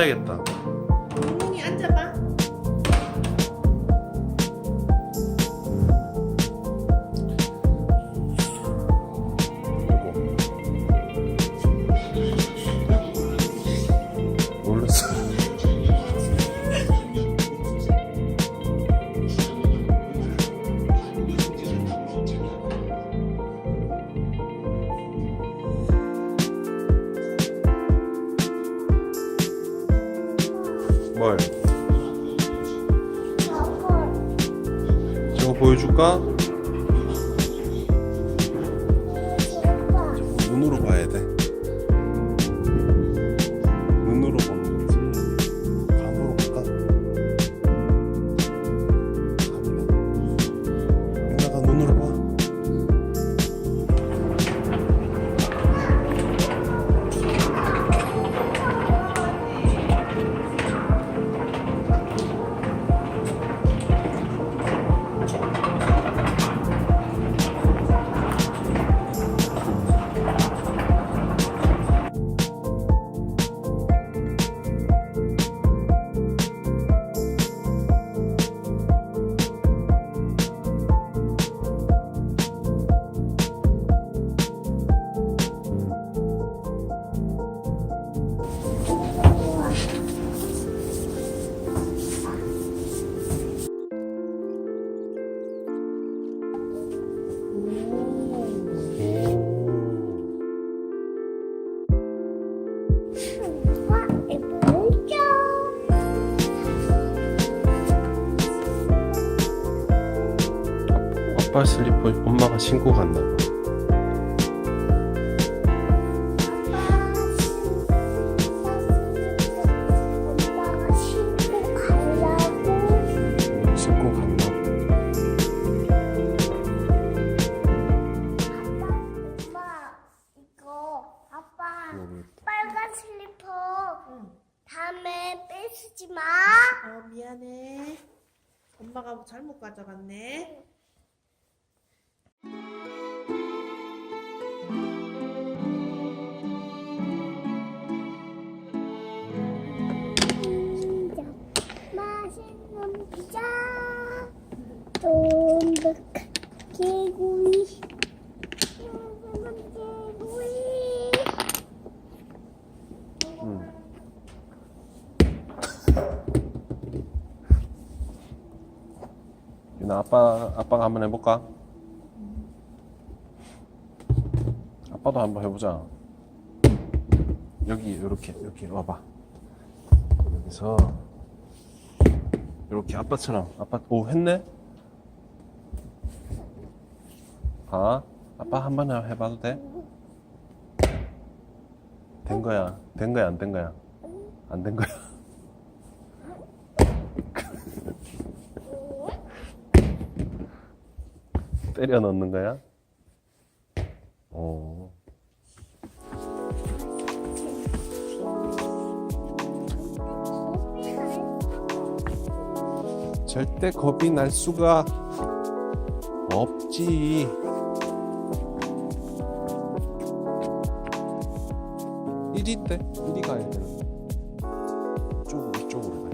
타봐야겠다. 저거 보여줄까? 눈으로 봐야 아빠 슬리퍼 엄마가 신고 갔나 봐. 엄마가 신고 가려고 신고 갔나 봐. 엄마 이거 아빠 여기 빨간 슬리퍼 다음에 뺏지 마 어 미안해. 엄마가 잘못 가져갔네. 나 아빠 아빠가 한번 해볼까? 아빠도 한번 해보자. 여기 이렇게 여기 와봐. 여기서 이렇게 아빠처럼 아빠 오 했네. 아 아빠 한 번 해봐도 돼? 된 거야. 된 거야 안 된 거야? 안 된 거야. 때려 넣는 거야? 어. 절대 겁이 날 수가 없지. 이리인데 이리 가야 되는데. 이쪽으로 이쪽으로 가야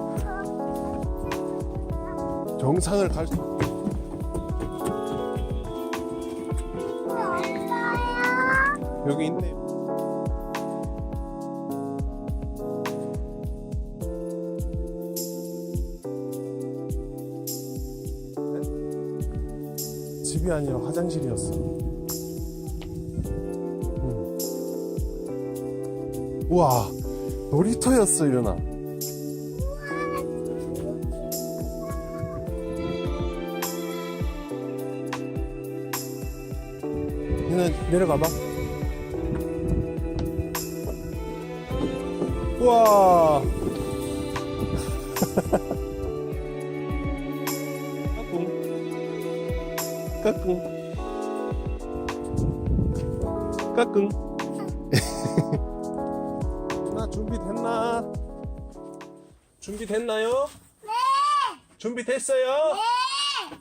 돼. 정상을 갈 수. 여기 있네. 집이 아니라 화장실이었어. 응. 우와, 놀이터였어. 유나, 내려가봐. 우와. 까꿍. 까꿍. 까꿍. 나 준비됐나? 준비됐나요? 네 준비됐어요? 네,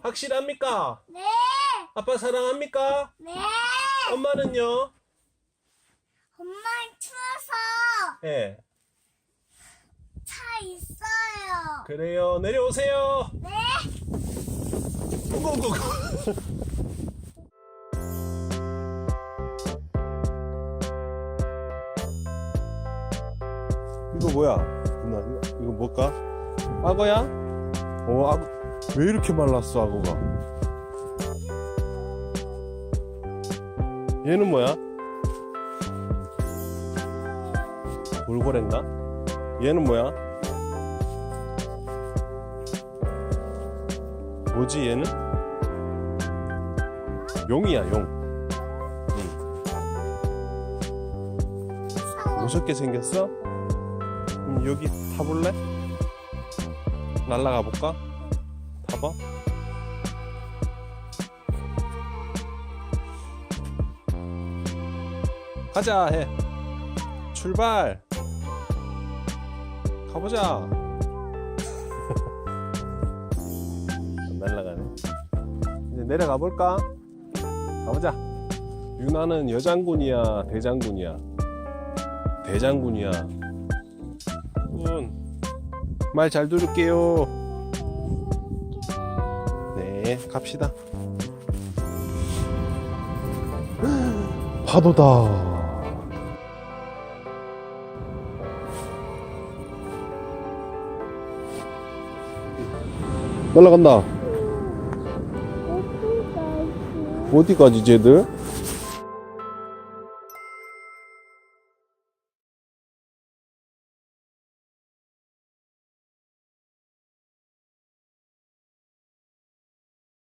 확실합니까? 네, 아빠 사랑합니까? 네. 엄마는요? 엄마 추웠어. 예. 차 있어요. 그래요. 내려오세요. 네. 고고고. 이거 뭐야? 누나 이거, 이거 뭘까? 악어야? 어 악어 왜 이렇게 말랐어 악어가? 얘는 뭐야? 돌고래인가? 얘는 뭐야? 뭐지 얘는? 용이야 용 무섭게 생겼어? 그럼 여기 타볼래? 날라가 볼까? 타봐 가자 해. 출발. 가보자. 안 날라가네. 이제 내려가 볼까? 가보자. 유나는 여장군이야 대장군이야? 대장군이야. 말잘 들을게요. 네 갑시다. 파도다 날라간다? 어디까지 쟤들?